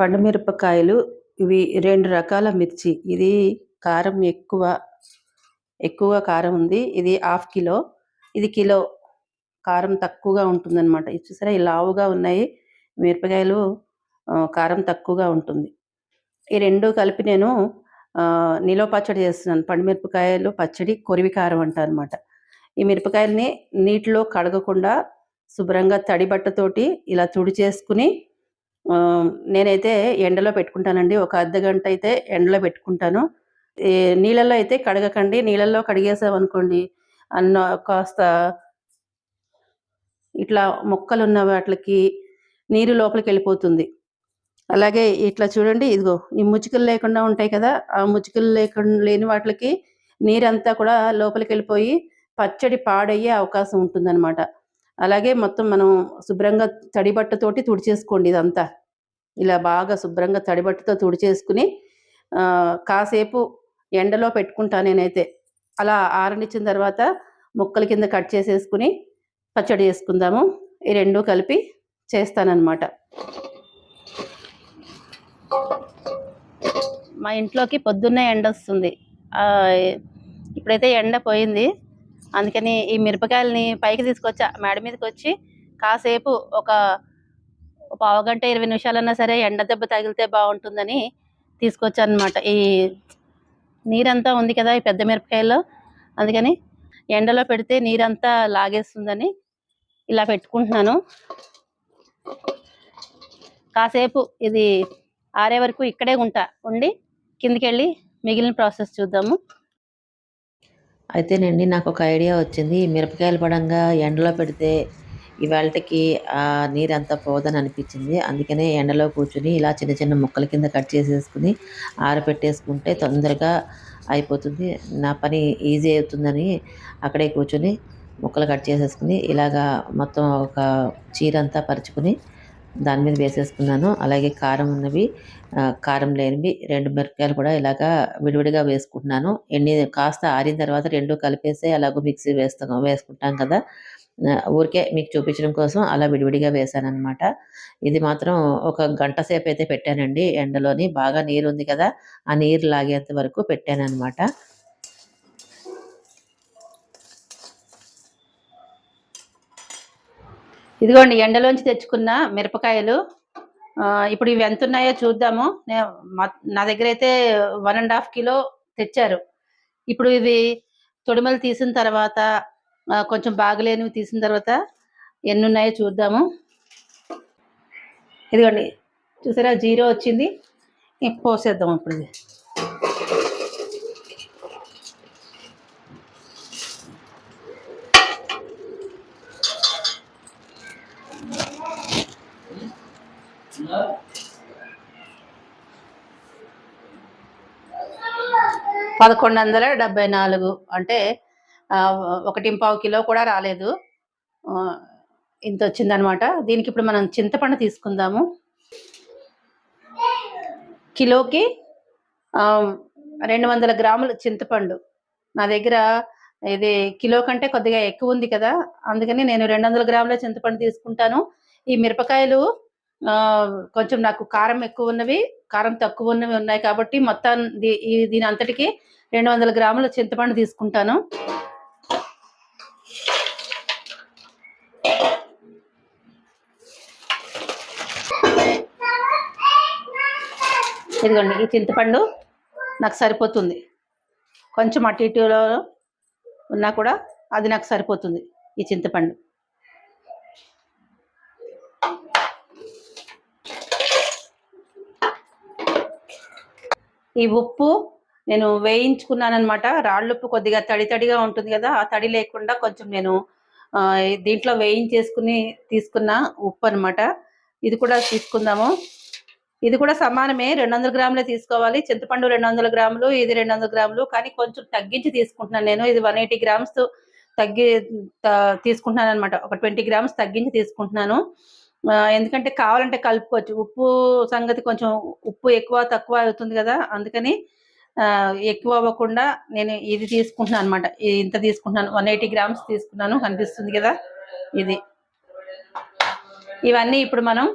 పండు మిరపకాయలు ఇవి రెండు రకాల మిర్చి. ఇది కారం ఎక్కువ ఎక్కువ కారం ఉంది. ఇది హాఫ్ కిలో. ఇది కిలో. కారం తక్కువగా ఉంటుందన్నమాట. ఇది చూసారా? లావుగా ఉన్నాయి మిరపకాయలు. కారం తక్కువగా ఉంటుంది. ఈ రెండు కలిపి నేను ఆ, నిలవ పచ్చడి చేస్తున్నాను. పండు మిరపకాయలు పచ్చడి కొరివి కారం అంటారు అనమాట ఈ మిరపకాయల్ని నీటిలో కడగకుండా శుభ్రంగా తడి బట్టతోటి ఇలా తుడిచేసుకుని ఆ, నేనైతే ఎండలో పెట్టుకుంటానండి. ఒక అర్ధ గంట అయితే ఎండలో పెట్టుకుంటాను. నీళ్ళల్లో అయితే కడగకండి. నీళ్ళల్లో కడిగేసాం అనుకోండి అన్న కాస్త ఇట్లా మొక్కలు ఉన్న వాటికి నీరు లోపలికి వెళ్ళిపోతుంది. అలాగే ఇట్లా చూడండి ఇదిగో ఈ ముచ్చుకలు లేకుండా ఉంటాయి కదా ఆ ముచ్చుకలు లేకుండా లేని వాటికి నీరంతా కూడా లోపలికి వెళ్ళిపోయి పచ్చడి పాడయ్యే అవకాశం ఉంటుందన్నమాట. అలాగే మొత్తం మనం శుభ్రంగా తడి బట్టతోటి తుడిచేసుకోండి ఇదంతా. ఇలా బాగా శుభ్రంగా తడిబట్టితో తుడిచేసుకుని కాసేపు ఎండలో పెట్టుకుంటా నేనైతే. అలా ఆరనిచ్చిన తర్వాత ముక్కల కింద కట్ చేసేసుకుని పచ్చడి చేసుకుందాము. ఈ రెండు కలిపి చేస్తానన్నమాట. మా ఇంట్లోకి పొద్దున్నే ఎండ వస్తుంది. ఇప్పుడైతే ఎండ పోయింది. అందుకని ఈ మిరపకాయలని పైకి తీసుకొచ్చా మేడ మీదకి వచ్చి కాసేపు ఒక ఒక పావు గంట ఇరవై నిమిషాలన్నా సరే ఎండ దెబ్బ తగిలితే బాగుంటుందని తీసుకొచ్చాను అనమాట ఈ నీరంతా ఉంది కదా ఈ పెద్ద మిరపకాయల్లో. అందుకని ఎండలో పెడితే నీరంతా లాగేస్తుందని ఇలా పెట్టుకుంటున్నాను. కాసేపు ఇది ఆరే వరకు ఇక్కడే ఉంటా. ఉండి కిందికి వెళ్ళి మిగిలిన ప్రాసెస్ చూద్దాము. అయితేనండి నాకు ఒక ఐడియా వచ్చింది. మిరపకాయలు పడంగా ఎండలో పెడితే ఇవాళకి ఆ నీరు అంతా పోదని అనిపించింది. అందుకనే ఎండలో కూర్చుని ఇలా చిన్న చిన్న ముక్కల కింద కట్ చేసేసుకుని ఆరబెట్టేసుకుంటే తొందరగా అయిపోతుంది. నా పని ఈజీ అవుతుందని అక్కడే కూర్చొని ముక్కలు కట్ చేసేసుకుని ఇలాగా మొత్తం ఒక చీర అంతా పరుచుకుని దాని మీద వేసేసుకున్నాను. అలాగే కారం ఉన్నవి కారం లేనివి రెండు మిరపకాయలు కూడా ఇలాగా విడివిడిగా వేసుకుంటున్నాను. ఎన్ని కాస్త ఆరిన తర్వాత రెండు కలిపేసి అలాగో మిక్సీ వేస్తాం వేసుకుంటాం కదా. ఊరికే మీకు చూపించడం కోసం అలా విడివిడిగా వేసాను ఇది మాత్రం ఒక గంట సేపు అయితే పెట్టానండి ఎండలోని. బాగా నీరు ఉంది కదా ఆ నీరు లాగేంత వరకు పెట్టాను ఇదిగోండి ఎండలోంచి తెచ్చుకున్న మిరపకాయలు. ఇప్పుడు ఇవి ఎంత ఉన్నాయో చూద్దాము. నా దగ్గర అయితే వన్ అండ్ హాఫ్ కిలో తెచ్చారు. ఇప్పుడు ఇవి తొడిమలు తీసిన తర్వాత కొంచెం బాగలేనివి తీసిన తర్వాత ఎన్ని ఉన్నాయో చూద్దాము. ఇదిగోండి చూసారా? జీరో వచ్చింది. పోసేద్దాం ఇప్పుడు ఇది. పదకొండు వందల డెబ్బై నాలుగు అంటే ఒకటి పావు కిలో కూడా రాలేదు. ఇంత ఇంత వచ్చిందనమాట దీనికి ఇప్పుడు మనం చింతపండు తీసుకుందాము. కిలోకి రెండు వందల గ్రాములు చింతపండు. నా దగ్గర ఇది కిలో కంటే కొద్దిగా ఎక్కువ ఉంది కదా. అందుకని నేను రెండు వందల గ్రాముల చింతపండు తీసుకుంటాను. ఈ మిరపకాయలు కొంచెం నాకు కారం ఎక్కువ ఉన్నవి కారం తక్కువ ఉన్నవి ఉన్నాయి కాబట్టి మొత్తం దీ- దీని అంతటికి రెండు వందల గ్రాముల చింతపండు తీసుకుంటాను. ఇదిగోండి ఈ చింతపండు నాకు సరిపోతుంది. కొంచెం అటు ఇటులో ఉన్నా కూడా అది నాకు సరిపోతుంది ఈ చింతపండు. ఈ ఉప్పు నేను వేయించుకున్నాను అనమాట రాళ్ళుప్పు కొద్దిగా తడి తడిగా ఉంటుంది కదా ఆ తడి లేకుండా కొంచెం నేను దీంట్లో వేయించేసుకుని తీసుకున్న ఉప్పు అనమాట ఇది కూడా తీసుకుందాము. ఇది కూడా సమానమే. రెండు వందల గ్రాములే తీసుకోవాలి. చింతపండు రెండు వందల గ్రాములు ఇది రెండు వందల గ్రాములు. కానీ కొంచెం తగ్గించి తీసుకుంటున్నాను నేను. ఇది వన్ ఎయిటీ గ్రామ్స్ తగ్గి తీసుకుంటున్నాను అనమాట ఒక ట్వంటీ గ్రామ్స్ తగ్గించి తీసుకుంటున్నాను. ఎందుకంటే కావాలంటే కలుపుకోవచ్చు. ఉప్పు సంగతి కొంచెం ఉప్పు ఎక్కువ తక్కువ అవుతుంది కదా. అందుకని ఎక్కువ అవ్వకుండా నేను ఇది తీసుకుంటున్నాను అనమాట ఇంత తీసుకుంటున్నాను. వన్ ఎయిటీ గ్రామ్స్ తీసుకున్నాను. కనిపిస్తుంది కదా. ఇది. ఇవన్నీ ఇప్పుడు మనం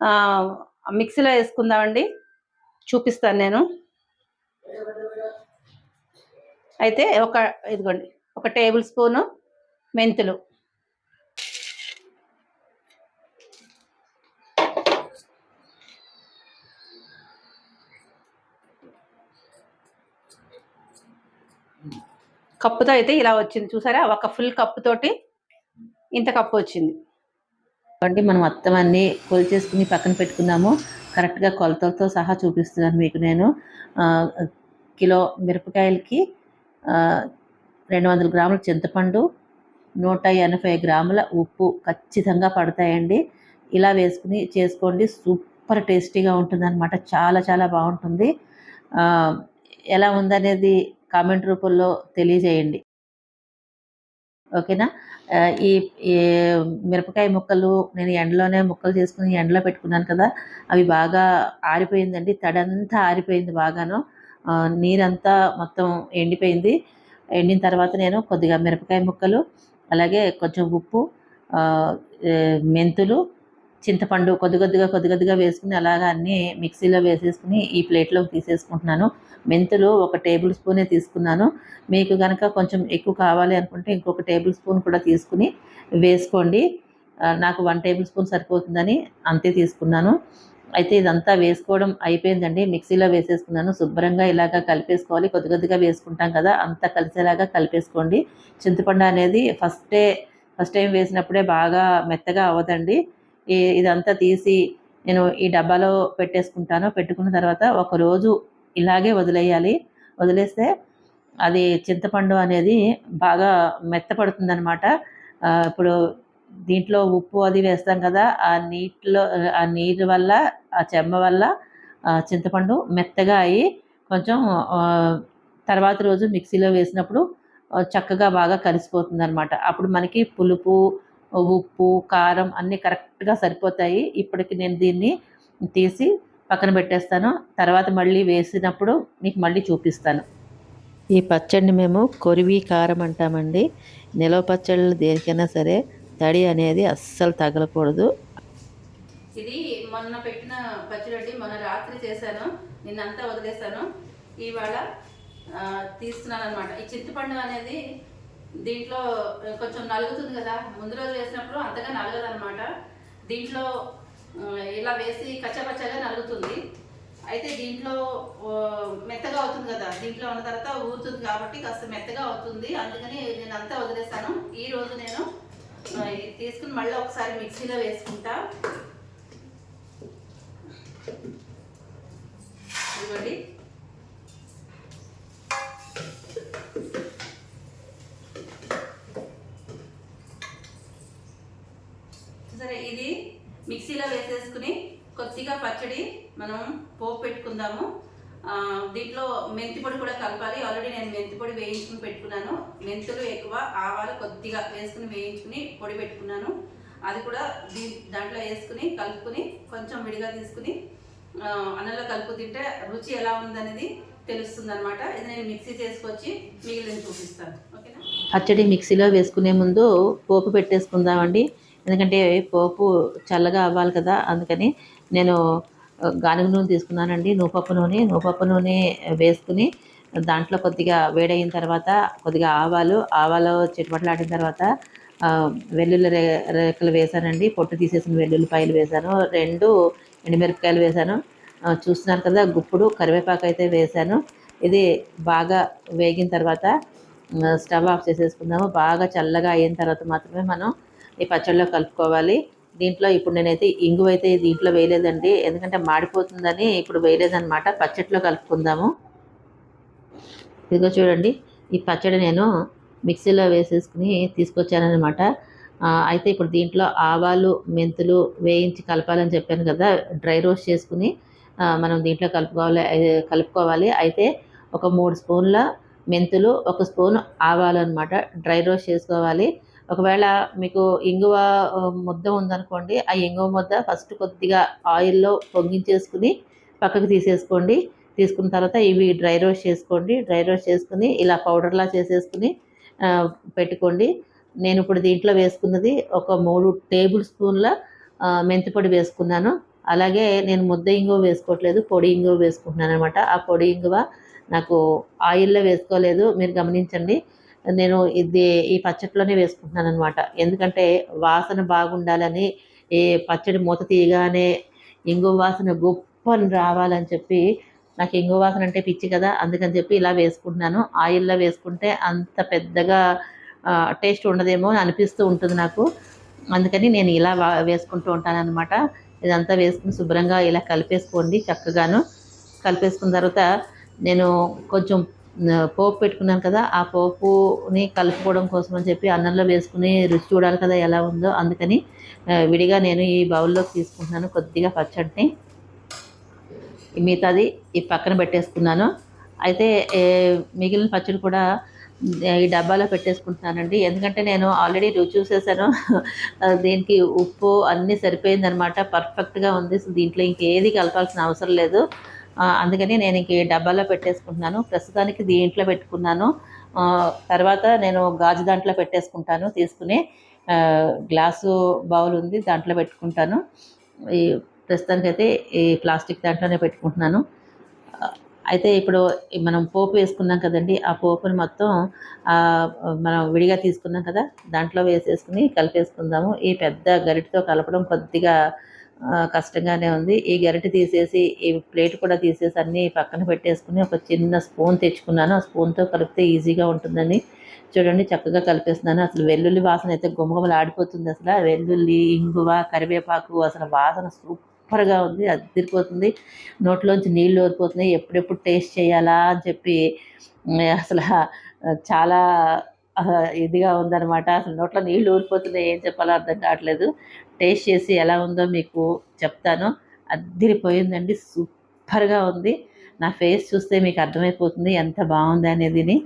ఆ, మిక్సీలో వేసుకుందామండి. చూపిస్తాను నేను. అయితే ఒక ఇదిగోండి ఒక టేబుల్ స్పూను మెంతులు. కప్పుతో అయితే ఇలా వచ్చింది. చూసారా? ఒక ఫుల్ కప్పు తోటి ఇంత కప్పు వచ్చింది. కాబట్టి మనం మొత్తం అన్ని కొలిచేసుకుని పక్కన పెట్టుకున్నాము కరెక్ట్గా కొలతలతో సహా చూపిస్తున్నాను మీకు నేను. కిలో మిరపకాయలకి రెండు వందల గ్రాముల చింతపండు నూట ఎనభై గ్రాముల ఉప్పు ఖచ్చితంగా పడతాయండి. ఇలా వేసుకుని చేసుకోండి. సూపర్ టేస్టీగా ఉంటుందన్నమాట. చాలా చాలా బాగుంటుంది. ఎలా ఉందనేది కామెంట్ రూపంలో తెలియజేయండి. ఓకేనా? ఈ మిరపకాయ ముక్కలు నేను ఎండలోనే ముక్కలు చేసుకుని ఎండలో పెట్టుకున్నాను కదా అవి బాగా ఆరిపోయిందండి. తడంతా ఆరిపోయింది బాగాను. నీరంతా మొత్తం ఎండిపోయింది. ఎండిన తర్వాత నేను కొద్దిగా మిరపకాయ ముక్కలు అలాగే కొంచెం ఉప్పు మెంతులు చింతపండు కొద్ది కొద్దిగా కొద్దిగా వేసుకుని అలాగా అన్నీ మిక్సీలో వేసేసుకుని ఈ ప్లేట్లోకి తీసేసుకుంటున్నాను. మెంతులు ఒక టేబుల్ స్పూనే తీసుకున్నాను. మీకు కనుక కొంచెం ఎక్కువ కావాలి అనుకుంటే ఇంకొక టేబుల్ స్పూన్ కూడా తీసుకుని వేసుకోండి. నాకు వన్ టేబుల్ స్పూన్ సరిపోతుందని అంతే తీసుకున్నాను. అయితే ఇదంతా వేసుకోవడం అయిపోయిందండి. మిక్సీలో వేసేసుకున్నాను. శుభ్రంగా ఇలాగా కలిపేసుకోవాలి. కొద్ది కొద్దిగా వేసుకుంటాం కదా అంతా కలిసేలాగా కలిపేసుకోండి. చింతపండు అనేది ఫస్టే ఫస్ట్ టైం వేసినప్పుడే బాగా మెత్తగా అవ్వదండి. ఇదంతా తీసి నేను ఈ డబ్బాలో పెట్టేసుకుంటాను. పెట్టుకున్న తర్వాత ఒక రోజు ఇలాగే వదిలేయాలి. వదిలేస్తే అది చింతపండు అనేది బాగా మెత్తపడుతుంది అనమాట ఇప్పుడు దీంట్లో ఉప్పు అది వేస్తాం కదా ఆ నీటిలో ఆ నీరు వల్ల ఆ చెమ్మ వల్ల చింతపండు మెత్తగా అయ్యి కొంచెం తర్వాత రోజు మిక్సీలో వేసినప్పుడు చక్కగా బాగా కలిసిపోతుంది అనమాట అప్పుడు మనకి పులుపు ఉప్పు కారం అన్నీ కరెక్ట్గా సరిపోతాయి. ఇప్పటికి నేను దీన్ని తీసి పక్కన పెట్టేస్తాను. తర్వాత మళ్ళీ వేసినప్పుడు మీకు మళ్ళీ చూపిస్తాను. ఈ పచ్చడిని మేము కొరివి కారం అంటామండి. నిలవ పచ్చళ్ళు దేనికైనా సరే తడి అనేది అస్సలు తగలకూడదు. ఇది మొన్న పెట్టిన పచ్చడి మొన్న రాత్రి చేశాను. నిన్నంతా వదిలేశాను. ఇవాళ తీస్తున్నాను అనమాట ఈ చింతపండు అనేది దీంట్లో కొంచెం నలుగుతుంది కదా. ముందు రోజు వేసినప్పుడు అంతగా నలగదు అనమాట దీంట్లో ఇలా వేసి కచ్చపచ్చగా నలుగుతుంది. అయితే దీంట్లో మెత్తగా అవుతుంది కదా. దీంట్లో ఉన్న తర్వాత ఊరుతుంది కాబట్టి కాస్త మెత్తగా అవుతుంది. అందుకని నేను అంతా వదిలేస్తాను. ఈ రోజు నేను తీసుకుని మళ్ళీ ఒకసారి మిక్సీలో వేసుకుంటా. ఇదిగోండి సరే ఇది మిక్సీలో వేసేసుకుని కొద్దిగా పచ్చడి మనం పోపు పెట్టుకుందాము. దీంట్లో మెంతి పొడి కూడా కలపాలి. ఆల్రెడీ నేను మెంతి పొడి వేయించుకుని పెట్టుకున్నాను. మెంతులు ఎక్కువ ఆవాలు కొద్దిగా వేసుకుని వేయించుకుని పొడి పెట్టుకున్నాను. అది కూడా దీ దాంట్లో వేసుకుని కలుపుకుని కొంచెం విడిగా తీసుకుని అన్నంలో కలుపు తింటే రుచి ఎలా ఉందనేది తెలుస్తుంది అనమాట ఇది నేను మిక్సీ చేసుకొచ్చి మిగిలిన చూపిస్తాను. ఓకేనా? పచ్చడి మిక్సీలో వేసుకునే ముందు పోపు పెట్టేసుకుందామండి. ఎందుకంటే పోపు చల్లగా అవ్వాలి కదా అందుకని నేను గానుగ నూనె తీసుకున్నానండి. నూపప్పు నూనె నూపప్పు నూనె వేసుకుని దాంట్లో కొద్దిగా వేడైన తర్వాత కొద్దిగా ఆవాలు ఆవాలు చిటపట్లాడిన తర్వాత వెల్లుల్లి రే రేకలు వేసానండి పొట్టు తీసేసిన వెల్లుల్లిపాయలు వేసాను రెండు ఎండుమిరపకాయలు వేసాను చూస్తున్నారు కదా గుప్పుడు కరివేపాకు అయితే వేసాను ఇది బాగా వేగిన తర్వాత స్టవ్ ఆఫ్ చేసేసుకుందాము. బాగా చల్లగా అయిన తర్వాత మాత్రమే మనం ఈ పచ్చడిలో కలుపుకోవాలి. దీంట్లో ఇప్పుడు నేనైతే ఇంగువ అయితే దీంట్లో వేయలేదండి. ఎందుకంటే మాడిపోతుందని ఇప్పుడు వేయలేదన్నమాట. పచ్చడిలో కలుపుకుందాము. ఇదిగో చూడండి. ఈ పచ్చడి నేను మిక్సీలో వేసేసుకుని తీసుకొచ్చానమాట అయితే ఇప్పుడు దీంట్లో ఆవాలు మెంతులు వేయించి కలపాలని చెప్పాను కదా. డ్రై రోస్ట్ చేసుకుని మనం దీంట్లో కలుపుకోవాలి కలుపుకోవాలి. అయితే ఒక మూడు స్పూన్ల మెంతులు ఒక స్పూన్ ఆవాలు అనమాట డ్రై రోస్ట్ చేసుకోవాలి. ఒకవేళ మీకు ఇంగువ ముద్ద ఉందనుకోండి ఆ ఇంగువ ముద్ద ఫస్ట్ కొద్దిగా ఆయిల్లో పొంగించేసుకుని పక్కకు తీసేసుకోండి. తీసుకున్న తర్వాత ఇవి డ్రై రోస్ట్ చేసుకోండి. డ్రై రోస్ట్ చేసుకుని ఇలా పౌడర్లా చేసేసుకుని పెట్టుకోండి. నేను ఇప్పుడు దీంట్లో వేసుకున్నది ఒక మూడు టేబుల్ స్పూన్ల మెంతిపొడి మెంతి పొడి వేసుకున్నాను. అలాగే నేను ముద్ద ఇంగువ వేసుకోవట్లేదు పొడి ఇంగువ వేసుకుంటున్నాను అనమాట ఆ పొడి ఇంగువ నాకు ఆయిల్లో వేసుకోలేదు. మీరు గమనించండి. నేను ఇది ఈ పచ్చట్లోనే వేసుకుంటున్నాను అనమాట ఎందుకంటే వాసన బాగుండాలని ఈ పచ్చడి మూత తీయగానే ఇంగు వాసన గొప్పని రావాలని చెప్పి నాకు ఇంగు వాసన అంటే పిచ్చి కదా అందుకని చెప్పి ఇలా వేసుకుంటున్నాను. ఆయిల్లో వేసుకుంటే అంత పెద్దగా టేస్ట్ ఉండదేమో అని అనిపిస్తూ ఉంటుంది నాకు. అందుకని నేను ఇలా వా- వేసుకుంటూ ఉంటాను అనమాట ఇదంతా వేసుకుని శుభ్రంగా ఇలా కలిపేసుకోండి చక్కగాను. కలిపేసుకున్న తర్వాత నేను కొంచెం పోపు పెట్టుకున్నాను కదా ఆ పోపుని కలుపుకోవడం కోసం అని చెప్పి అన్నంలో వేసుకుని రుచి చూడాలి కదా ఎలా ఉందో అందుకని విడిగా నేను ఈ బౌల్లోకి తీసుకుంటున్నాను కొద్దిగా పచ్చడిని. మిగతాది ఈ పక్కన పెట్టేసుకున్నాను. అయితే మిగిలిన పచ్చడి కూడా ఈ డబ్బాలో పెట్టేసుకుంటున్నానండి. ఎందుకంటే నేను ఆల్రెడీ రుచి చూసేసాను. దీనికి ఉప్పు అన్నీ సరిపోయిందనమాట. పర్ఫెక్ట్గా ఉంది. దీంట్లో ఇంకేది కలపాల్సిన అవసరం లేదు. అందుకని నేను ఇంక ఈ డబ్బాలో పెట్టేసుకుంటున్నాను. ప్రస్తుతానికి దీంట్లో పెట్టుకున్నాను. తర్వాత నేను గాజు దాంట్లో పెట్టేసుకుంటాను తీసుకుని. గ్లాసు బౌల్ ఉంది దాంట్లో పెట్టుకుంటాను. ఈ ప్రస్తుతానికైతే ఈ ప్లాస్టిక్ దాంట్లోనే పెట్టుకుంటున్నాను. అయితే ఇప్పుడు మనం పోపు వేసుకున్నాం కదండి ఆ పోపుని మొత్తం మనం విడిగా తీసుకున్నాం కదా దాంట్లో వేసేసుకుని కలిపేసుకుందాము. ఈ పెద్ద గరిటతో కలపడం కొద్దిగా కష్టంగానే ఉంది. ఈ గరిటె తీసేసి ఈ ప్లేట్ కూడా తీసేసి అన్నీ పక్కన పెట్టేసుకుని ఒక చిన్న స్పూన్ తెచ్చుకున్నాను. ఆ స్పూన్తో కలిపితే ఈజీగా ఉంటుందని చూడండి చక్కగా కలిపేస్తున్నాను. అసలు వెల్లుల్లి వాసన అయితే గుమగుమలు ఆడిపోతుంది అసలు. వెల్లుల్లి ఇంగువ కరివేపాకు అసలు వాసన సూపర్గా ఉంది. అదిరిపోతుంది నోట్లోంచి నీళ్ళు ఊరిపోతున్నాయి. ఎప్పుడెప్పుడు టేస్ట్ చేయాలా అని చెప్పి అసలు చాలా ఇదిగా ఉందన్నమాట. అసలు నోట్లో నీళ్ళు ఊరిపోతున్నాయి. ఏం చెప్పాలో అర్థం కావట్లేదు. టేస్ట్ చేసి ఎలా ఉందో మీకు చెప్తాను. అద్దిరిపోయిందండి. సూపర్గా ఉంది. నా ఫేస్ చూస్తే మీకు అర్థమైపోతుంది ఎంత బాగుంది అనేది.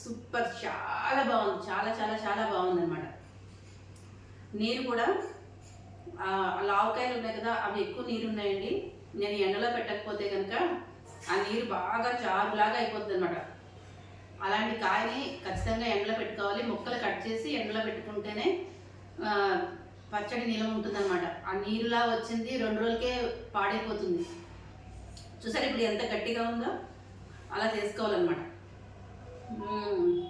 సూపర్. చాలా బాగుంది. చాలా చాలా చాలా బాగుంది అనమాట నీరు కూడా లావకాయలు ఉన్నాయి కదా అవి ఎక్కువ నీరు ఉన్నాయండి నేను ఎండలో పెట్టకపోతే కనుక ఆ నీరు బాగా చారులాగా అయిపోతుంది అనమాట అలాంటి కాయని ఖచ్చితంగా ఎండలో పెట్టుకోవాలి. ముక్కలు కట్ చేసి ఎండలో పెట్టుకుంటేనే పచ్చడి నిలవ ఉంటుందన్నమాట. ఆ నీరులా వచ్చింది రెండు రోజులకే పాడైపోతుంది. చూసారు ఇప్పుడు ఎంత గట్టిగా ఉందో? అలా చేసుకోవాలన్నమాట. మ్మ్.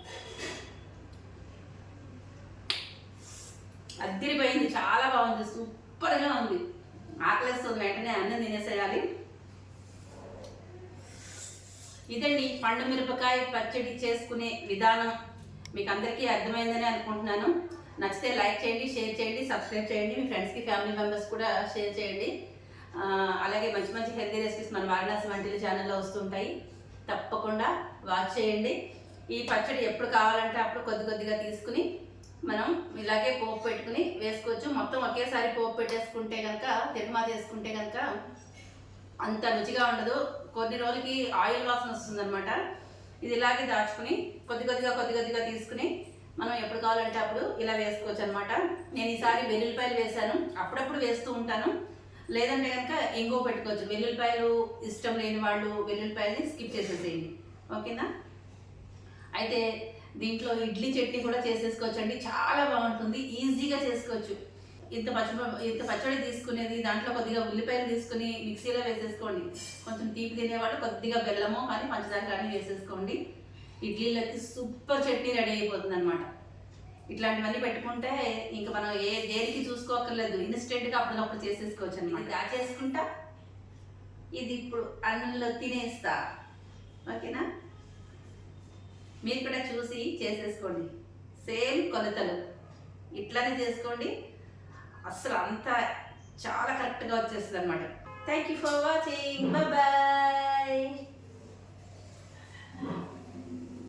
అద్దిరిపోయింది చాలా బాగుంది సూపర్గా ఉంది. ఆకలిస్తుంది వెంటనే అన్నం తినేసేయాలి. ఇదండి పండు మిరపకాయ పచ్చడి చేసుకునే విధానం. మీకు అందరికీ అర్థమైందని అనుకుంటున్నాను. నచ్చితే లైక్ చేయండి షేర్ చేయండి సబ్స్క్రైబ్ చేయండి. మీ ఫ్రెండ్స్కి ఫ్యామిలీ మెంబర్స్ కూడా షేర్ చేయండి. అలాగే మంచి మంచి హెల్తీ రెసిపీస్ మన వారణాసి వంటి ఛానల్లో వస్తుంటాయి తప్పకుండా వాచ్ చేయండి. ఈ పచ్చడి ఎప్పుడు కావాలంటే అప్పుడు కొద్ది కొద్దిగా తీసుకుని మనం ఇలాగే పోపు పెట్టుకుని వేసుకోవచ్చు. మొత్తం ఒకేసారి పోపు పెట్టేసుకుంటే కనుక తిరుమల వేసుకుంటే కనుక అంత రుచిగా ఉండదు. కొన్ని రోజులకి ఆయిల్ వాసన వస్తుందన్నమాట. ఇది ఇలాగే దాచుకుని కొద్ది కొద్దిగా కొద్ది కొద్దిగా తీసుకుని మనం ఎప్పుడు కావాలంటే అప్పుడు ఇలా వేసుకోవచ్చు అనమాట నేను ఈసారి వెల్లుల్లిపాయలు వేశాను. అప్పుడప్పుడు వేస్తూ ఉంటాను. లేదంటే కనుక ఇంకో పెట్టుకోవచ్చు. వెల్లుల్లిపాయలు ఇష్టం లేని వాళ్ళు వెల్లుల్లిపాయలని స్కిప్ చేసేసేయండి. ఓకేనా? అయితే దీంట్లో ఇడ్లీ చట్నీ కూడా చేసేసుకోవచ్చు అండి చాలా బాగుంటుంది. ఈజీగా చేసుకోవచ్చు. ఇంత పచ్చడి ఇంత పచ్చడి తీసుకునేది దాంట్లో కొద్దిగా ఉల్లిపాయలు తీసుకుని మిక్సీలో వేసేసుకోండి. కొంచెం తీపి తినేవాళ్ళు కొద్దిగా బెల్లము కానీ పంచదార కానీ వేసేసుకోండి. ఇడ్లీలకి సూపర్ చట్నీ రెడీ అయిపోతుంది అనమాట ఇట్లాంటివన్నీ పెట్టుకుంటే ఇంకా మనం ఏ దేనికి చూసుకోకర్లేదు ఇన్స్టెంట్గా అప్పటికప్పుడు చేసేసుకోవచ్చు అనమాట దాచేసుకుంటా ఇది ఇప్పుడు అన్నంలో తినేస్తా. ఓకేనా? మీరు కూడా చూసి చేసేసుకోండి. సేమ్ కొలతలు. ఇట్లానే చేసుకోండి. అసలు అంతా చాలా కరెక్ట్గా వచ్చేస్తుంది అనమాట thank you for watching. Bye